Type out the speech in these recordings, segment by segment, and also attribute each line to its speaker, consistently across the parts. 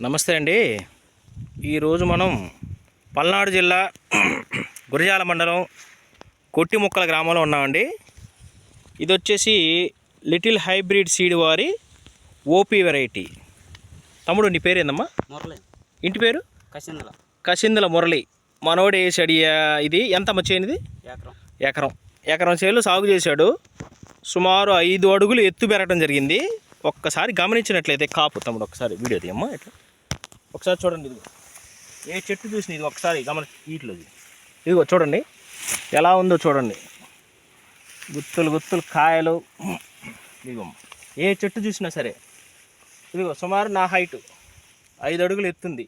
Speaker 1: నమస్తే అండి. ఈరోజు మనం పల్నాడు జిల్లా గురజాల మండలం కొట్టిముక్కల గ్రామంలో ఉన్నామండి. ఇది వచ్చేసి లిటిల్ హైబ్రిడ్ సీడ్ వారి ఓపీ వెరైటీ. తమ్ముడు నీ పేరు ఏందమ్మా?
Speaker 2: మురళి.
Speaker 1: ఇంటి పేరు?
Speaker 2: కసిందల.
Speaker 1: కసిందుల మురళి. మనోడు వేసాడు ఇది ఎంత వచ్చేది
Speaker 2: ఎకరం.
Speaker 1: ఎకరం. ఎకరం చేలు సాగు చేశాడు. సుమారు ఐదు అడుగులు ఎత్తు పెరగడం జరిగింది. ఒక్కసారి గమనించినట్లయితే కాపు. తమ్ముడు ఒకసారి వీడియో తీయమ్మా ఇట్లా. ఒకసారి చూడండి ఇదిగో. ఏ చెట్టు చూసిన ఇది ఒకసారి గమని వీటిలో ఇదిగో చూడండి. ఎలా ఉందో చూడండి. గుత్తులు గుత్తులు కాయలు. ఇదిగో. ఏ చెట్టు చూసినా సరే. ఇదిగో సుమారు నా హైటు ఐదు అడుగులు ఎత్తుంది.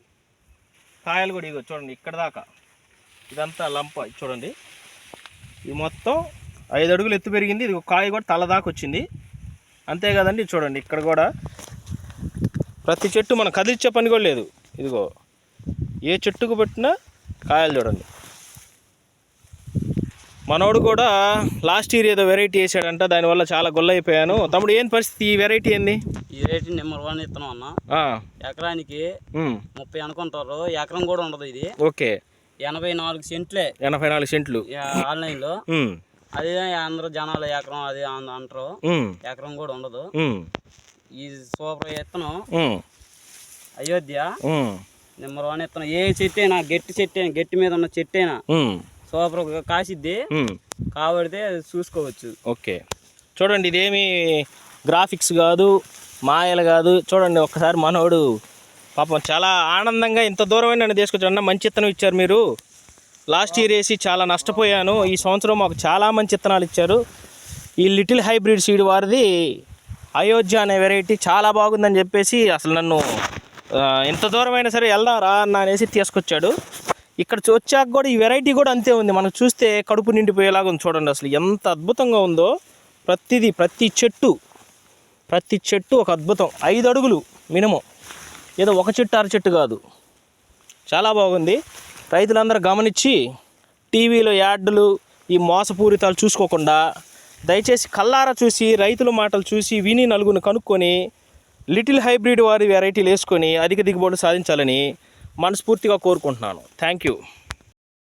Speaker 1: కాయలు కూడా ఇదిగో చూడండి ఇక్కడ దాకా. ఇదంతా లంప ఇది చూడండి. ఇది మొత్తం ఐదు అడుగులు ఎత్తు పెరిగింది. ఇది కాయ కూడా తల దాకా వచ్చింది. అంతే కదండి ఇది చూడండి ఇక్కడ కూడా. ప్రతి చెట్టు మనం కదిలిచ్చే పని కూడా లేదు. ఇదిగో ఏ చెట్టుకు పెట్టినా కాయలు చూడండి. మనోడు కూడా లాస్ట్ ఇయర్ ఏదో వెరైటీ వేసాడంట దానివల్ల చాలా గొల్ల అయిపోయాను. తమ్ముడు ఏం పరిస్థితి? ఈ వెరైటీ ఏంది?
Speaker 2: ఈ రేటు నెంబర్ వన్ ఇత్తనం అన్న. ఎకరానికి ముప్పై అనుకుంటారు. ఎకరం కూడా ఉండదు ఇది.
Speaker 1: ఓకే.
Speaker 2: ఎనభై నాలుగు సెంట్లే.
Speaker 1: ఎనభై నాలుగు సెంట్లు.
Speaker 2: ఈ ఆన్లైన్లో.
Speaker 1: ఉమ్,
Speaker 2: అదే అందరూ జనాలు ఎకరం అది అంటారు. ఎకరం కూడా ఉండదు. ఈ సూపర్ ఇత్తనం.
Speaker 1: ఉమ్,
Speaker 2: అయోధ్య నెంబర్ వన్ ఇత్తనం ఏ చెట్టు అయినా గట్టి చెట్టు అయినా గట్టి మీద ఉన్న చెట్టు అయినా సూపర్ కాసిద్ది. కాబడితే చూసుకోవచ్చు.
Speaker 1: ఓకే. చూడండి ఇదేమి గ్రాఫిక్స్ కాదు మాయలు కాదు. చూడండి ఒక్కసారి మనోడు పాపం చాలా ఆనందంగా ఇంత దూరమైన నన్ను తీసుకొచ్చారు అన్న మంచి ఇత్తనం ఇచ్చారు మీరు. లాస్ట్ ఇయర్ వేసి చాలా నష్టపోయాను. ఈ సంవత్సరం మాకు చాలా మంచి ఇత్తనాలు ఇచ్చారు. ఈ లిటిల్ హైబ్రిడ్ సీడ్ వారిది అయోధ్య అనే వెరైటీ చాలా బాగుందని చెప్పేసి అసలు నన్ను ఎంత ఇంత దూరమైనా సరే వెళ్దాం రా అన్న అనేసి తీసుకొచ్చాడు. ఇక్కడ వచ్చాక కూడా ఈ వెరైటీ కూడా అంతే ఉంది. మనకు చూస్తే కడుపు నిండిపోయేలాగా ఉంది చూడండి అసలు. ఎంత అద్భుతంగా ఉందో ప్రతిదీ ప్రతి చెట్టు ప్రతి చెట్టు ఒక అద్భుతం. ఐదు అడుగులు మినిమం. ఏదో ఒక చెట్టు అర చెట్టు కాదు. చాలా బాగుంది. రైతులందరూ గమనించి టీవీలో యాడ్లు ఈ మోసపూరితాలు చూసుకోకుండా దయచేసి కల్లారా చూసి రైతుల మాటలు చూసి విని నలుగురిని కనుక్కొని లిటిల్ హైబ్రిడ్ వారి వెరైటీలు వేసుకొని అధిక దిగుబడులు సాధించాలని మనస్ఫూర్తిగా కోరుకుంటున్నాను. Thank you